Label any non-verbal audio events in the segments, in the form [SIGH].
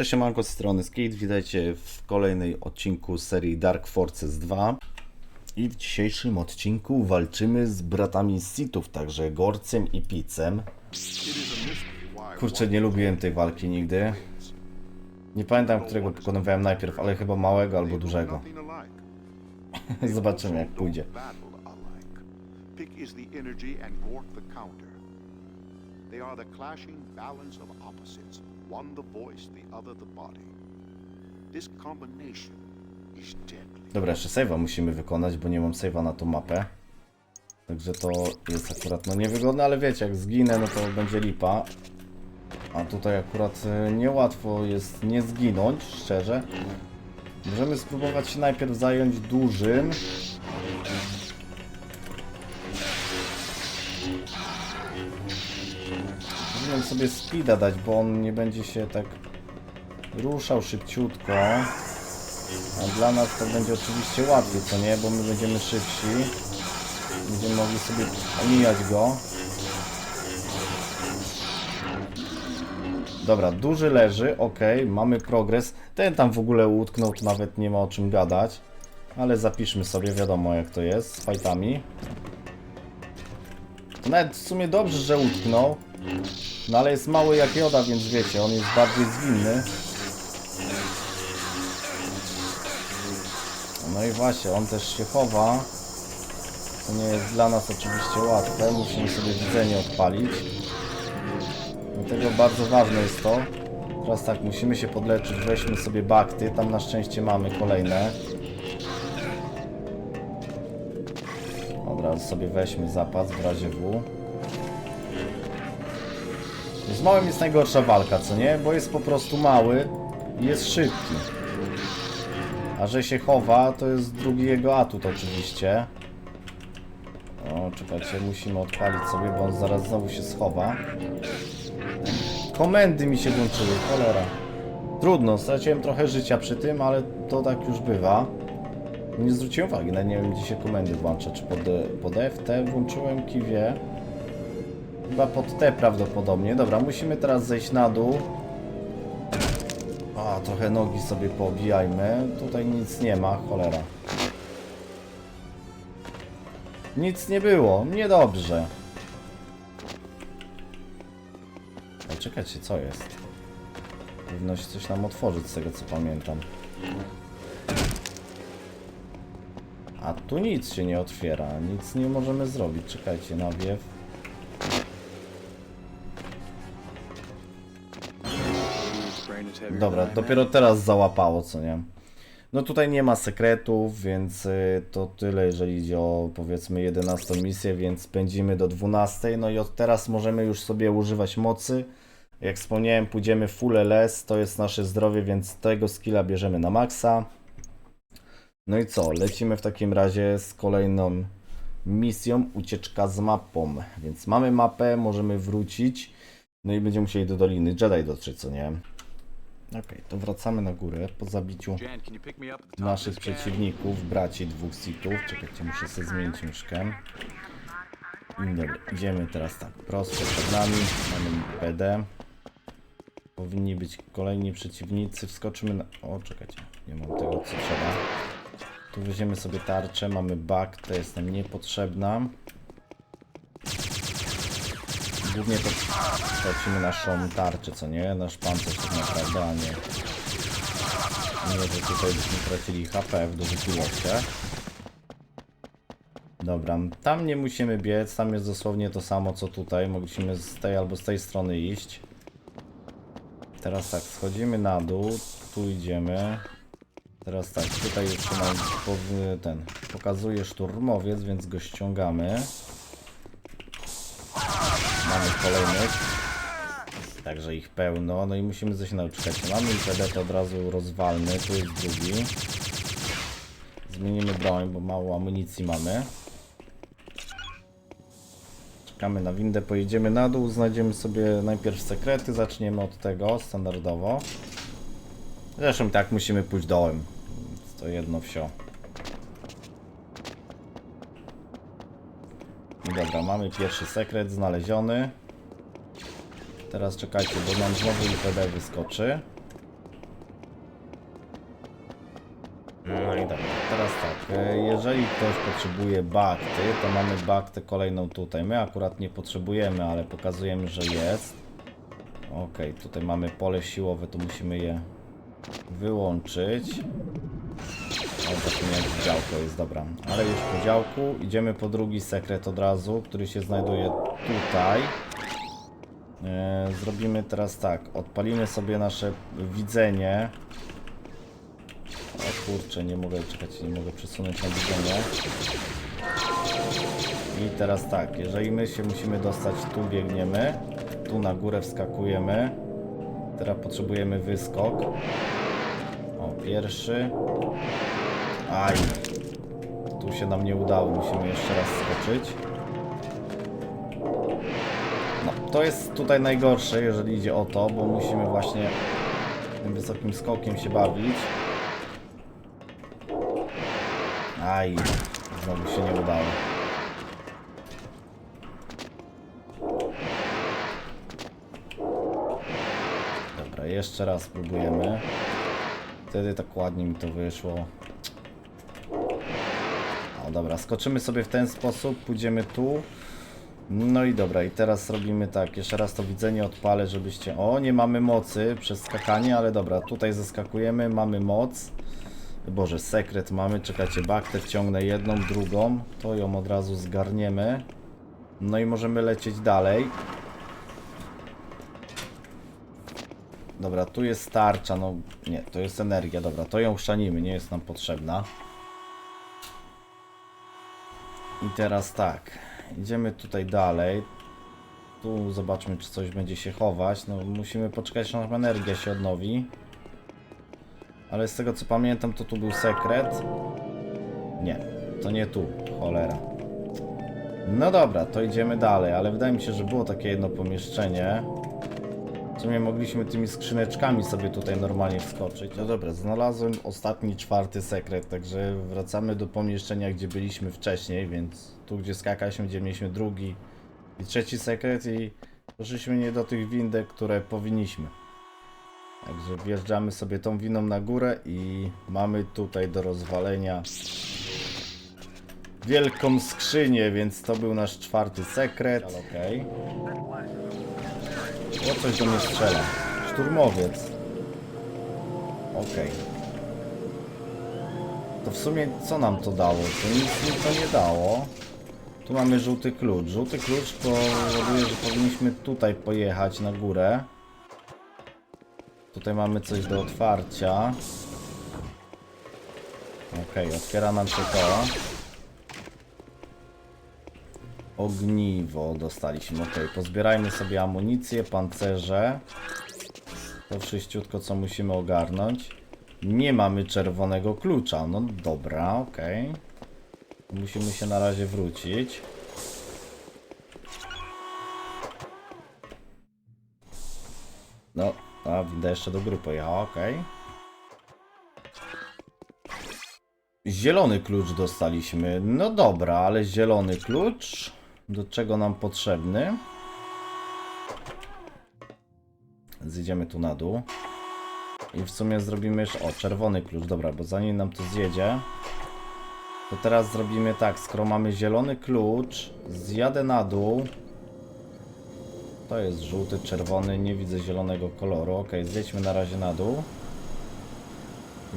Cześć, Manko z strony Skate. Witajcie w kolejnej odcinku serii Dark Forces 2. I w dzisiejszym odcinku walczymy z bratami Sithów, także Gorcem i Picem. Kurczę, nie lubiłem tej walki nigdy. Nie pamiętam, którego pokonywałem najpierw, ale chyba małego albo dużego. [LAUGHS] Zobaczymy, jak pójdzie. They are the clashing balance of opposites, Dobra, jeszcze save'a musimy wykonać, bo nie mam save'a na tą mapę. Także to jest akurat no niewygodne, ale wiecie, jak zginę, no to będzie lipa. A tutaj akurat e, niełatwo jest nie zginąć, szczerze. Możemy spróbować się najpierw zająć dużym. Powinienem sobie speeda dać, bo on nie będzie się tak ruszał szybciutko. A dla nas to będzie oczywiście łatwiej, co nie? Bo my będziemy szybsi. Będziemy mogli sobie omijać go. Dobra, duży leży, ok, mamy progres. Ten tam w ogóle utknął, nawet nie ma o czym gadać. Ale zapiszmy sobie, wiadomo jak to jest z fajtami. Nawet w sumie dobrze, że utknął. No ale jest mały jak Joda, więc wiecie, on jest bardziej zwinny. No i właśnie, on też się chowa. Co nie jest dla nas oczywiście łatwe. Musimy sobie widzenie odpalić. Dlatego bardzo ważne jest to. Teraz tak, musimy się podleczyć. Weźmy sobie bakty. Tam na szczęście mamy kolejne. Od razu sobie weźmy zapas w razie W. Z małym jest najgorsza walka, co nie? Bo jest po prostu mały i jest szybki. A że się chowa, to jest drugi jego atut oczywiście. O, czekajcie, musimy odpalić sobie, bo on zaraz znowu się schowa. Komendy mi się włączyły, cholera. Trudno, straciłem trochę życia przy tym, ale to tak już bywa. Nie zwróciłem uwagi, nawet nie wiem gdzie się komendy włącza, czy pod, pod F, T włączyłem, kiwie. Chyba pod T prawdopodobnie. Dobra, musimy teraz zejść na dół. A, trochę nogi sobie poobijajmy. Tutaj nic nie ma, cholera. Nic nie było, niedobrze. A czekajcie, co jest? Powinno się coś nam otworzyć z tego co pamiętam. A tu nic się nie otwiera, nic nie możemy zrobić. Czekajcie, nawiew. Dobra, dopiero teraz załapało, co nie? No tutaj nie ma sekretów, więc y, to tyle, jeżeli idzie o powiedzmy 11 misję, więc pędzimy do 12. No i od teraz możemy już sobie używać mocy. Jak wspomniałem, pójdziemy full LS, to jest nasze zdrowie, więc tego skilla bierzemy na maksa. No i co? Lecimy w takim razie z kolejną misją ucieczka z mapą. Więc mamy mapę, możemy wrócić. No i będziemy musieli do Doliny Jedi dotrzeć, co nie? Okej, to wracamy na górę po zabiciu naszych przeciwników, braci dwóch sitów. Czekajcie, muszę sobie zmienić myszkę. Dobra, idziemy teraz tak, prosto przed nami, mamy PD. Powinni być kolejni przeciwnicy, wskoczymy na... O, czekajcie, nie mam tego co trzeba. Tu weźmiemy sobie tarczę, mamy bug, to jest nam niepotrzebna. Głównie to tracimy naszą tarczę, co nie? Nasz pancerz tak naprawdę, a nie... Nie, że tutaj byśmy tracili HP w dużych ilościach. Dobra, tam nie musimy biec, tam jest dosłownie to samo co tutaj. Musimy z tej albo z tej strony iść. Teraz tak, schodzimy na dół, tu idziemy. Teraz tak, tutaj nam powy- ten pokazuje szturmowiec, więc go ściągamy. Kolejnych. Także ich pełno, no i musimy coś nauczyć. Mamy IPD, od razu rozwalny, tu jest drugi. Zmienimy broń, bo mało amunicji mamy. Czekamy na windę, pojedziemy na dół, znajdziemy sobie najpierw sekrety, zaczniemy od tego, standardowo. Zresztą tak musimy pójść dołem, to jedno wsio. Dobra, mamy pierwszy sekret znaleziony. Teraz czekajcie, bo nam znowu IPD wyskoczy. No i dobra, teraz tak, e, jeżeli ktoś potrzebuje bakty, to mamy baktę kolejną tutaj. My akurat nie potrzebujemy, ale pokazujemy, że jest. Okej, tutaj mamy pole siłowe, to musimy je wyłączyć. O, zapomniałem, że działko jest, dobra. Ale już po działku idziemy po drugi sekret od razu, który się znajduje tutaj. E, zrobimy teraz tak, odpalimy sobie nasze widzenie. O kurczę, nie mogę czekać, nie mogę przesunąć na widzenie. I teraz tak, jeżeli my się musimy dostać, tu biegniemy, tu na górę wskakujemy. Teraz potrzebujemy wyskok. O, pierwszy. Aj. Tu się nam nie udało, musimy jeszcze raz skoczyć. To jest tutaj najgorsze, jeżeli idzie o to, bo musimy właśnie tym wysokim skokiem się bawić. Aj, znowu się nie udało. Dobra, jeszcze raz próbujemy. Wtedy tak ładnie mi to wyszło. O dobra, skoczymy sobie w ten sposób, pójdziemy tu. No i dobra, i teraz robimy tak, jeszcze raz to widzenie odpalę, żebyście... O, nie mamy mocy przez skakanie, ale dobra, tutaj zeskakujemy, mamy moc. Boże, sekret mamy, czekajcie, baktę wciągnę jedną, drugą, to ją od razu zgarniemy. No i możemy lecieć dalej. Dobra, tu jest tarcza, no nie, to jest energia, dobra, to ją chrzanimy, nie jest nam potrzebna. I teraz tak, idziemy tutaj dalej. Tu zobaczmy, czy coś będzie się chować. No, musimy poczekać, aż energia się odnowi. Ale z tego co pamiętam, to tu był sekret. Nie, to nie tu, cholera. No dobra, to idziemy dalej, ale wydaje mi się, że było takie jedno pomieszczenie. W sumie mogliśmy tymi skrzyneczkami sobie tutaj normalnie wskoczyć. No dobra, znalazłem ostatni, czwarty sekret, także wracamy do pomieszczenia, gdzie byliśmy wcześniej, więc tu, gdzie skakaliśmy, gdzie mieliśmy drugi i trzeci sekret i poszliśmy nie do tych windek, które powinniśmy. Także wjeżdżamy sobie tą winą na górę i mamy tutaj do rozwalenia wielką skrzynię, więc to był nasz czwarty sekret. Okej. Coś do mnie strzela. Szturmowiec. Okej. To w sumie co nam to dało? To nic mi to nie dało. Tu mamy żółty klucz. Żółty klucz powoduje, że powinniśmy tutaj pojechać na górę. Tutaj mamy coś do otwarcia. Okej, otwiera nam się to. Ogniwo dostaliśmy. Ok, pozbierajmy sobie amunicję, pancerze. To wszyściutko, co musimy ogarnąć. Nie mamy czerwonego klucza. No dobra, ok. Musimy się na razie wrócić. No, a winda jeszcze do góry pojechała, ok. Zielony klucz dostaliśmy. No dobra, ale zielony klucz. Do czego nam potrzebny? Zjedziemy tu na dół. I w sumie zrobimy jeszcze... O, czerwony klucz, dobra, bo zanim nam to zjedzie... To teraz zrobimy tak, skoro mamy zielony klucz, zjadę na dół. To jest żółty, czerwony, nie widzę zielonego koloru. Ok, zjedźmy na razie na dół.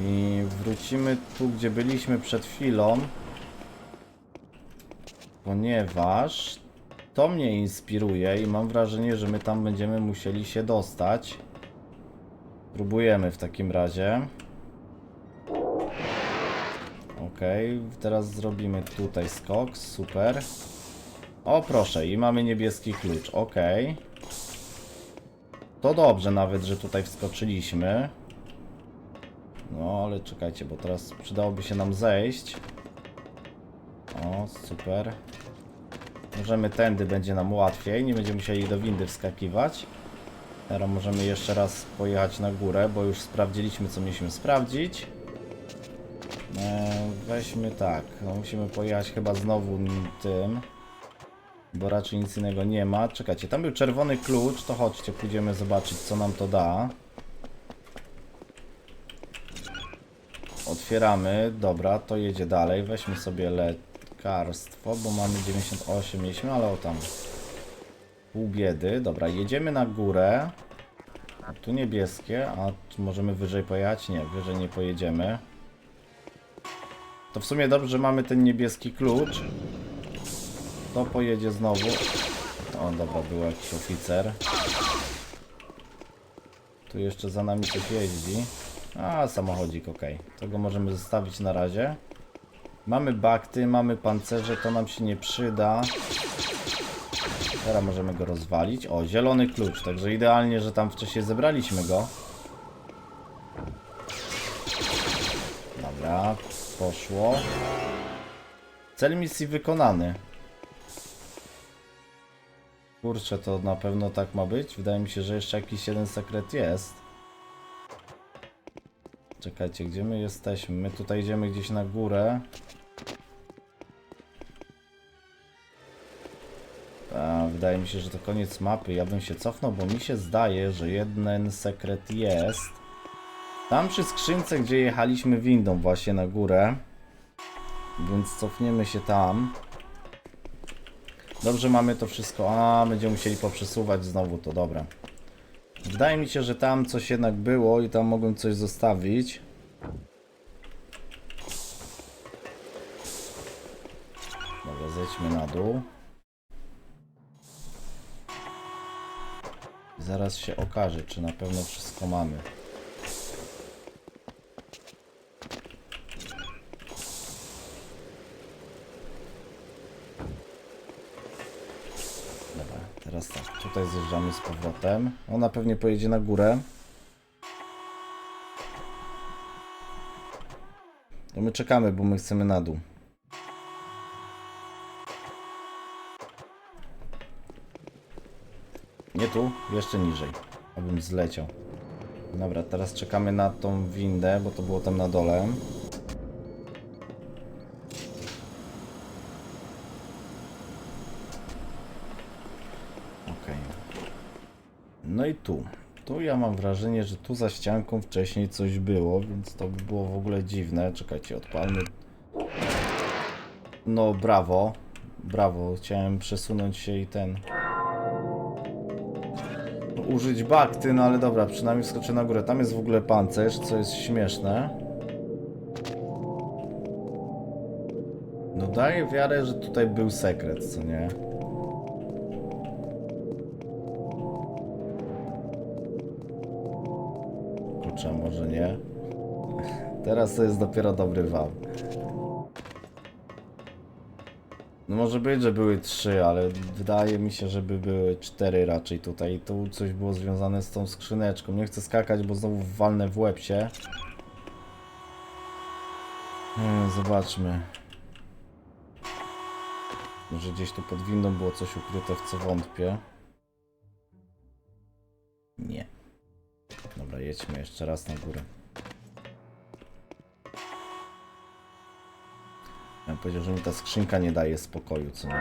I wrócimy tu, gdzie byliśmy przed chwilą. Ponieważ to mnie inspiruje i mam wrażenie, że my tam będziemy musieli się dostać. Próbujemy w takim razie. Ok, teraz zrobimy tutaj skok, super. O proszę, i mamy niebieski klucz, ok. To dobrze nawet, że tutaj wskoczyliśmy. No, ale czekajcie, bo teraz przydałoby się nam zejść. O, super. Możemy tędy, będzie nam łatwiej, nie będziemy musieli do windy wskakiwać. Teraz możemy jeszcze raz pojechać na górę, bo już sprawdziliśmy, co mieliśmy sprawdzić. E, weźmy tak, no musimy pojechać chyba znowu tym, bo raczej nic innego nie ma. Czekajcie, tam był czerwony klucz, to chodźcie, pójdziemy zobaczyć, co nam to da. Otwieramy, dobra, to jedzie dalej. Weźmy sobie lekarstwo, bo mamy 98 mieliśmy, ale o tam. Pół biedy. Dobra, jedziemy na górę. Tu niebieskie, a czy możemy wyżej pojechać? Nie, wyżej nie pojedziemy. To w sumie dobrze, że mamy ten niebieski klucz. To pojedzie znowu. O, dobra, był jakiś oficer. Tu jeszcze za nami coś jeździ. A, samochodzik, ok. To go możemy zostawić na razie. Mamy bakty, mamy pancerze, to nam się nie przyda. Teraz możemy go rozwalić. O, zielony klucz, także idealnie, że tam wcześniej zebraliśmy go. Dobra, poszło. Cel misji wykonany. Kurczę, to na pewno tak ma być. Wydaje mi się, że jeszcze jakiś jeden sekret jest. Czekajcie, gdzie my jesteśmy? My tutaj idziemy gdzieś na górę. Wydaje mi się, że to koniec mapy. Ja bym się cofnął, bo mi się zdaje, że jeden sekret jest. Tam przy skrzynce, gdzie jechaliśmy windą właśnie na górę. Więc cofniemy się tam. Dobrze mamy to wszystko. A, będziemy musieli poprzesuwać znowu to, dobra. Wydaje mi się, że tam coś jednak było i tam mogłem coś zostawić. Dobra, zejdźmy na dół. Zaraz się okaże, czy na pewno wszystko mamy. Dobra, teraz tak, tutaj zjeżdżamy z powrotem. Ona pewnie pojedzie na górę. To my czekamy, bo my chcemy na dół. Nie tu, jeszcze niżej. Abym zleciał. Dobra, teraz czekamy na tą windę, bo to było tam na dole. Okej. No i tu. Tu ja mam wrażenie, że tu za ścianką wcześniej coś było, więc to by było w ogóle dziwne. Czekajcie, odpalmy. No, brawo. Brawo, chciałem przesunąć się i ten użyć bakty, no ale dobra, przynajmniej wskoczę na górę. Tam jest w ogóle pancerz, co jest śmieszne. No daję wiarę, że tutaj był sekret, co nie? Kurczę, może nie? [LAUGHS] Teraz to jest dopiero dobry wał. No może być, że były trzy, ale wydaje mi się, żeby były cztery raczej tutaj. Tu coś było związane z tą skrzyneczką. Nie chcę skakać, bo znowu walnę w łeb się. Hmm, zobaczmy. Może gdzieś tu pod windą było coś ukryte, w co wątpię. Nie. Dobra, jedźmy jeszcze raz na górę. Ja powiedział, że mi ta skrzynka nie daje spokoju, co nie?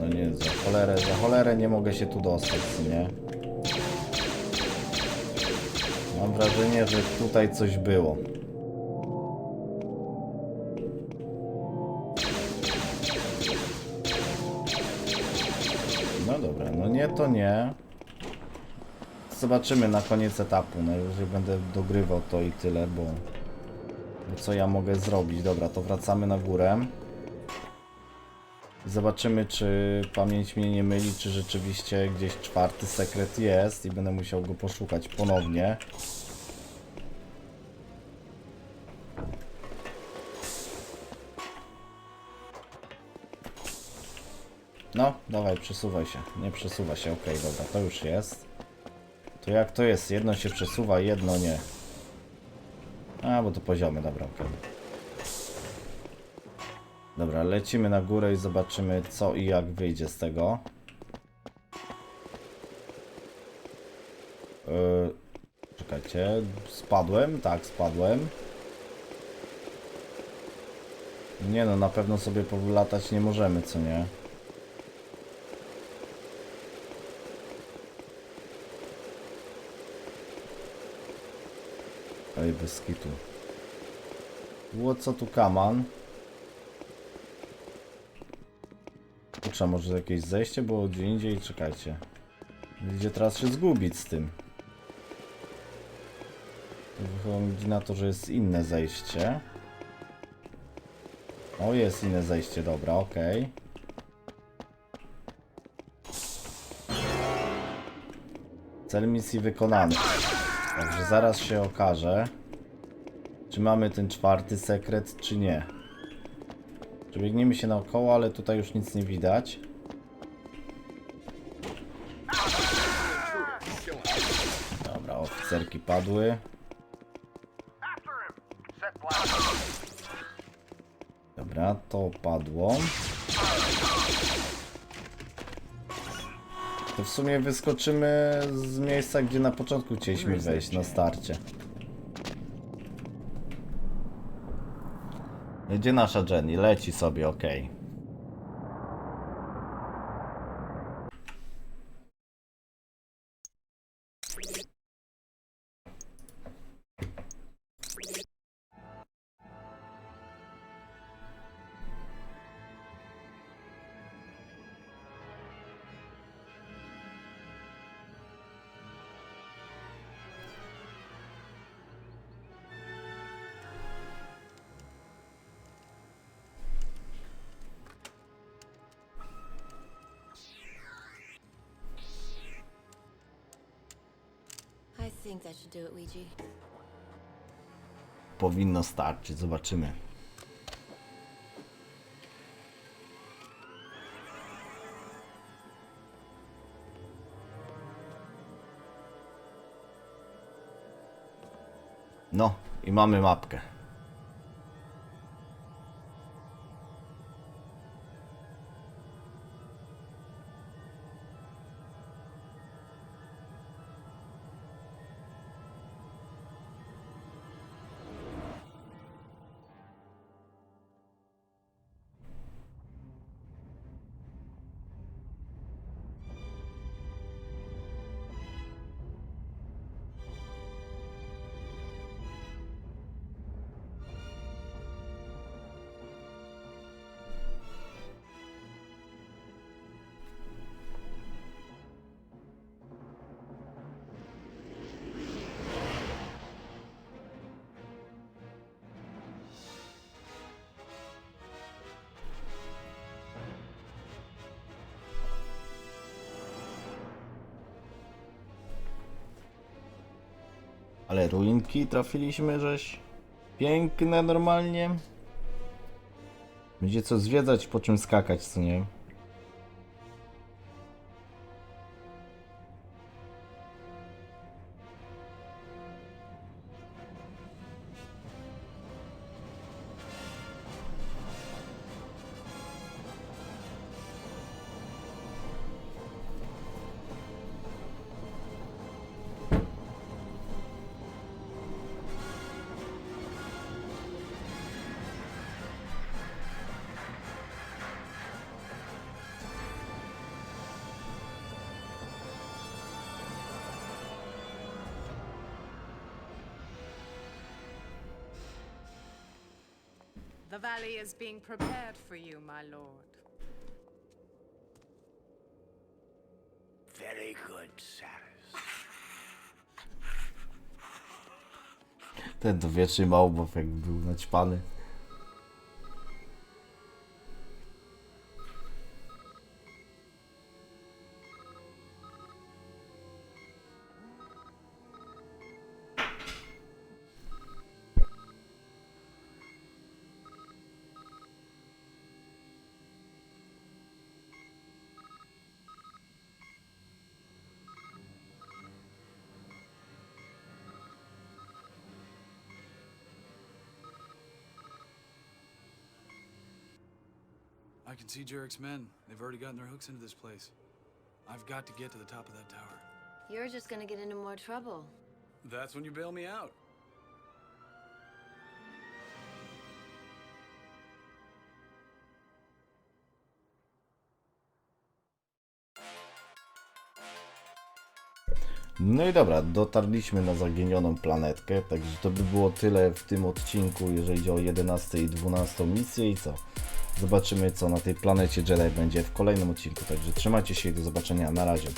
No nie, za cholerę, za cholerę nie mogę się tu dostać, co nie? Mam wrażenie, że tutaj coś było. No dobra, no nie to nie. Zobaczymy na koniec etapu. Najwyżej będę dogrywał to i tyle, bo, bo co ja mogę zrobić? Dobra, to wracamy na górę. Zobaczymy, czy pamięć mnie nie myli, czy rzeczywiście gdzieś czwarty sekret jest i będę musiał go poszukać ponownie. No, dawaj, przesuwaj się. Nie przesuwa się, okej, dobra, to już jest. To jak to jest? Jedno się przesuwa, jedno nie. A, bo to poziomy, dobra, okej. Dobra, lecimy na górę i zobaczymy co i jak wyjdzie z tego. Yy, czekajcie, spadłem? Tak, spadłem. Nie no, na pewno sobie powylatać nie możemy, co nie? Ej, bez kitu. Było co tu kaman? Kurczę, może jakieś zejście było gdzie indziej? Czekajcie. Idzie teraz się zgubić z tym. To Wychodzi na to, że jest inne zejście. O, jest inne zejście, dobra, okej. Cel misji wykonany. Także zaraz się okaże, czy mamy ten czwarty sekret, czy nie. Przebiegniemy się naokoło, ale tutaj już nic nie widać. Dobra, oficerki padły. Dobra, to padło. To w sumie wyskoczymy z miejsca, gdzie na początku chcieliśmy wejść, na starcie. Gdzie nasza Jenny? Leci sobie, okej. I think that should do it, Ouija. Powinno starczyć, zobaczymy. No, i mamy mapkę. Ale ruinki trafiliśmy, żeś. Piękne normalnie. Będzie co zwiedzać, po czym skakać, co nie? The valley is being prepared for you, my lord. Very good, Saris. Ten to wieczny jak był naćpany. I can see Jarek's men. They've already gotten their hooks into this place. I've got to get to the top of that tower. You're just gonna get into more trouble. That's when you bail me out. No i dobra, dotarliśmy na zaginioną planetkę, także to by było tyle w tym odcinku, jeżeli chodzi o 11 i 12 misję i co? Zobaczymy co na tej planecie Jedi będzie w kolejnym odcinku, także trzymajcie się i do zobaczenia, na razie.